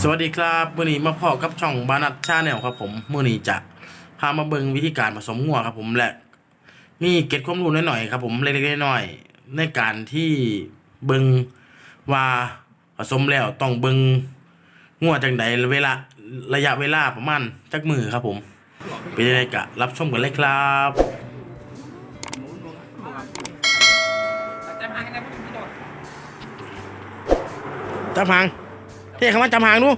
สวัสดีครับมื่อนี้มาพอกับช่องบานัทชาแนลครับผมมื่อนี้จะพามาเบิ่งวิธีการผสมงัวครับผมและมีเก็ดความรู้หน่อยๆครับผมเล็กๆน้อยๆในการที่เบิ่งว่าผสมแล้วต้องเบิ่งงัวจังใดเวลาระยะเวลาประมาณจักมือครับผมเป็นยังไงกะรับชมกันเลยครับแต่มาให้ได้ไม่โดดจับหาง เท่คำว่าจับหางดู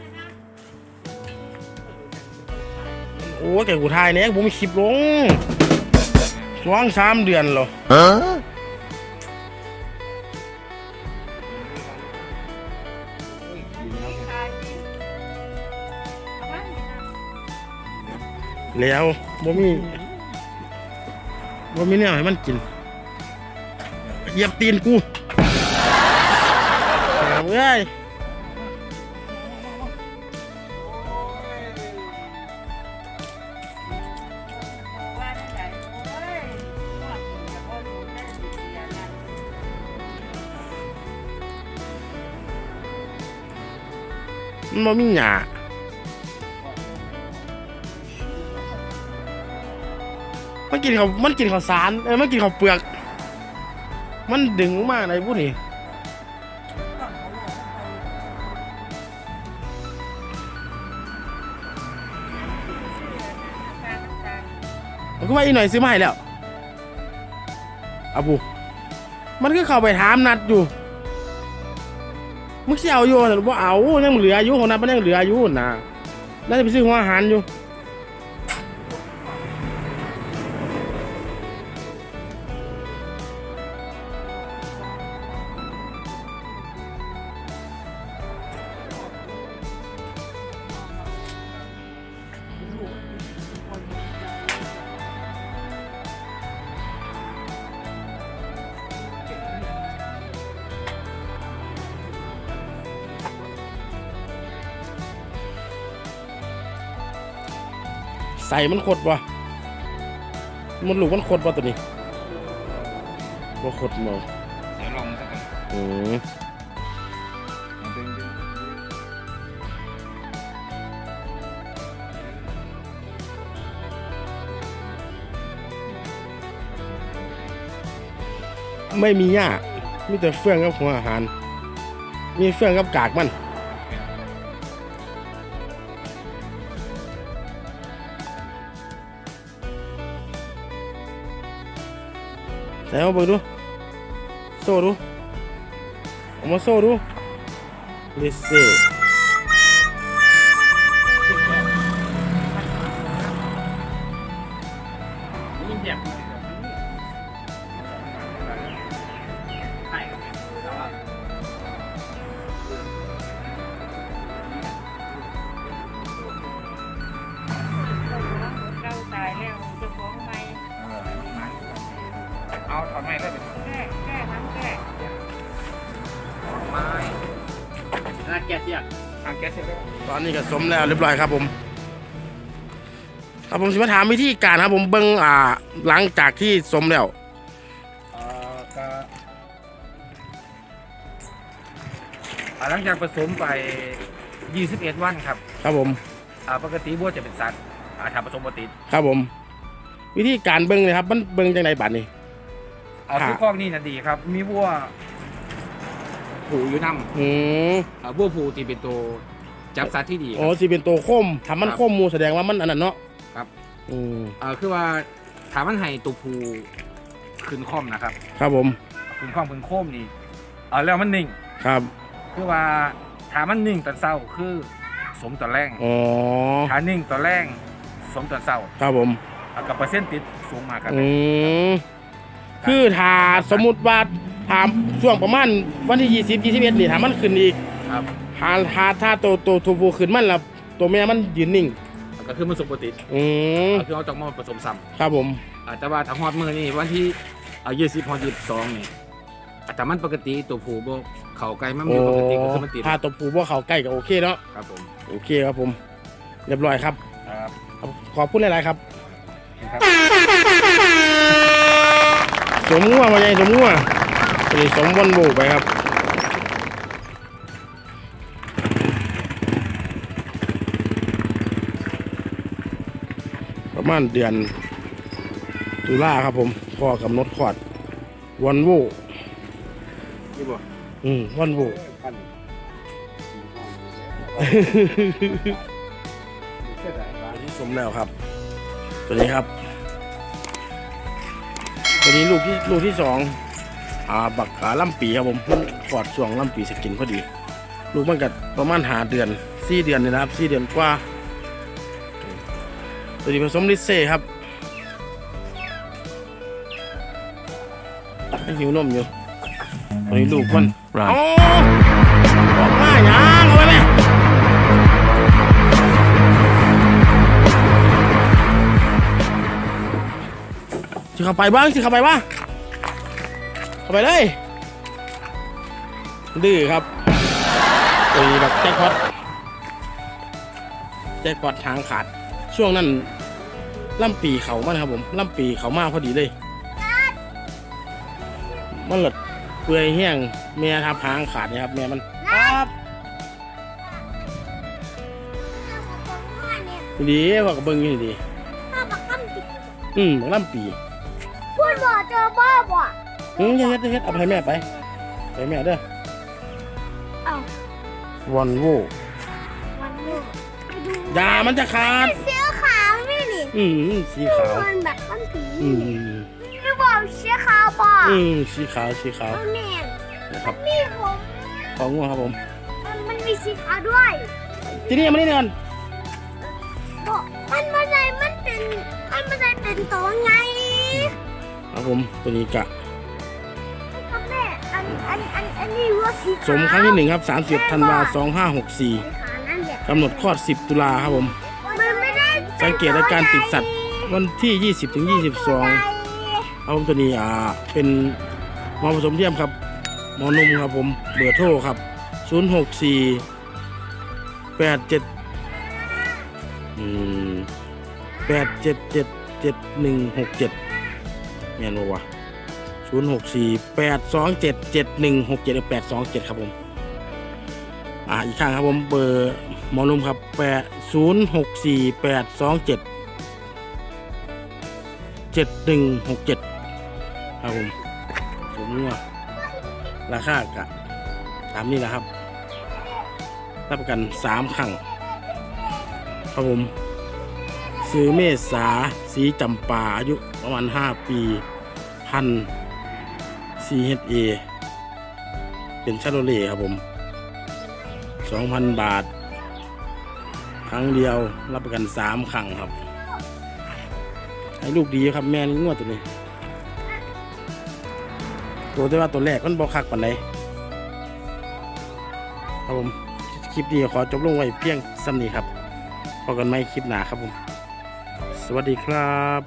โอ้ยแกกูทายเนี่ยผมมีคลิปลงสองสามเดือนแล้วแล้วบ่มีบ่มีเนี่ยให้มันกินเหยียบตีนกูเอาเอ้ย มันบ่มีหญ้ามันกินข้าวมันกินข้าวสารเอ้ยมันกินข้าวเปลือก มันดึงมากเลยพูดนี่มันก็ว่าอีหน่อยซื้อมาให้แล้วอาบูมันก็เข้าไปถามนัดอยู่ มึงสิเอาอยู่หรือว่าเอายังเหลืออายุของนัดมันยังเหลืออายุนะน่าจะไปซื้อหัวอาหารอยู่ ใส่มันขดวะมันลูกมันขดวะตัวนี้ว่าขดมาเดี๋ยวลองสักกันอืมเอาดึงดึงไม่มีหญ้ามีแต่เฟื่องกับหัวอาหาร มีเฟื่องกับกากมัน ใส่เอาเบิก แกะเสียทางแกะเสียแล้วตอนนี้ก็สมแล้วเรียบร้อยครับผม ครับผมสิมาถามวิธีการครับผมเบิ้งอ่า หลังจากที่สมแล้วเอ่อก็อ่าหลังจากผสมไป 21 วันครับครับผม อ่าปกติบัวจะเป็นสัตว์อ่าทำผสมปกติครับผม วิธีการเบิ้งเลยครับ มันเบิ้งจังไดบัดนี้ เอาค่ะทุกข้อนี่นะดีครับ มีบัว ผูอยู่น้อืมำอ่าบัวผูที่เป็นตัวจับสัตว์ที่ดีคโอ้รับสิเป็นตัวคมถ้ามันครับคมหมูแสดงว่ามันอันนั้นเนาะครับ อืมเอ่อคือว่าถามมันให้ตัวผูขึ้นคอมนะครับครับผมขึ้นคอมขึ้นโคมนี่เออแล้วมันนิ่ง ครับ คือว่าถามมันนิ่งตอนเศร้าคือ สมตอนแรงอ๋อถ้านิ่งตอนแรงสมตอนเศร้าครับผมเอากับเปอร์เซ็นต์ติดสูงมากครับอืมคือถ้าสมมุติว่า ถามช่วงประมาณวันที่ยี่สิบยี่สิบเอ็ดนี่ถ้ามันขึ้นอีกครับถ้าถ้าถ้าตัวตัวตัวผู้ขึ้นมันแล้วตัวแม่มันยืนนิ่งก็คือมันสมปกติอืมก็คือเอาจากมาผสมซ้ครับผมำอ่าแต่ว่าถ้าฮอดมือนี่วันที่เอายี่สิบฮอดยี่สิบสองนี่อ่าแต่มันปกติตัวผูบ่เขาไกลมันโอ้มีปกติก็คือมันติดถ้าตัวผู้ว่าเขาใกล้ก็โอเคเนาะครับผมโอเคครับผม เรียบร้อยครับครับขอบคุณหลายๆครับครับสมงัวมาใหญ่สมงัว มีสองวันโบไปครับประมาณเดือนตุลาครับผมพอกำหนดขอดวันโวนี่บ่อืมวันโวสมแล้วครับ ตัวนี้ครับ ตัวนี้ลูกที่ลูกที่สอง อ่าบักขาล่ำปีครับผมมันคลอดช่วงล่ำปีสกินพอดี ลูกมันกัประมาณหาเดือนสี่เดือนนี่นะครับสี่เดือนกว่า ตัวนี้ผสมลิเซ่ครับยังหิวนมอยู่ตัวนี้ลูกมัน Run โอ้บอกว่าหยังเอาไว้ไหมสิเข้าไปบ้างสิเข้าไปบ้าง เข้าไปเลยดื้อครับตัวนี้แบบแจ็คพอตแจ็คพอตทางขาด ช่วงนั้นล่ำปีเขามันครับผมล่ำปีเขามาพอดีเลยมันหลดเปื่อยแห้งเมียทับหางขาดเนี่ยครับเมียมันครับดีว่ากับเบิ้งอยู่นี่ดีพ่อบอกคำติดอืมล่ำปีพูดบ่เจอบ้าบ่ อืมอย่าเฮ็ดอย่าเฮ็ดเอาไปให้แม่ไปไปให้แม่เด้อเอ้าวันโววันนี้ไปดูยามันจะขาด เสื้อขาวนี่นี่อืมสีขาว มันแบบมันผีอืมไม่บอกเสื้อขาวบ่อืมสีขาวสีขาวเอาแน่นนะครับ นี่ผมของงัวครับผม มันมันมีสีขาวด้วยทีนี้มานี่ก่อนบอกมันมาใจมันเป็นมันมาใจเป็นตัวไง ครับผมตัวนี้กะพ่อแม่ อันอันอันอันนี้ว่าสีขาวสมครั้งที่หนึ่งครับ31ธันวา2564สีขาวนั่นแหละกำหนดคลอด 10 ตุลาครับผม มันไม่ได้สังเกตอาการติดสัตว์วันที่ 20ถึง22 ครับผมตัวนี้อ่าเป็นหมอผสมเทียมครับ หมอนุ่มครับผมเบอร์โทรครับ 064 87อืม877 7167แม่นบ่วะ 064 827 7167 827ครับผม อ่าอีกครั้งครับผมเบอร์หมอนุ่มครับ8 064 827เจ็ดหนึ่งหกเจ็ดครับผมผมว่าราคากะตามนี้แหละครับ รับประกันสามครั้งครับผมซื้อเมษาสีจำปาอายุประมาณห้าปีพัน CHA เป็นชาโรเล่ครับผมสองพันบาท ครั้งเดียวรับประกันสามครั้งครับ ให้ลูกดีครับแม่นงวดตัวนี้ ตัวที่ว่าตัวแรกมันบอคักปันใดครับผม คลิปนี้ขอจบลงไว้เพียงซ้ำนี้ครับพบกันใหม่คลิปหน้าครับผม สวัสดีครับ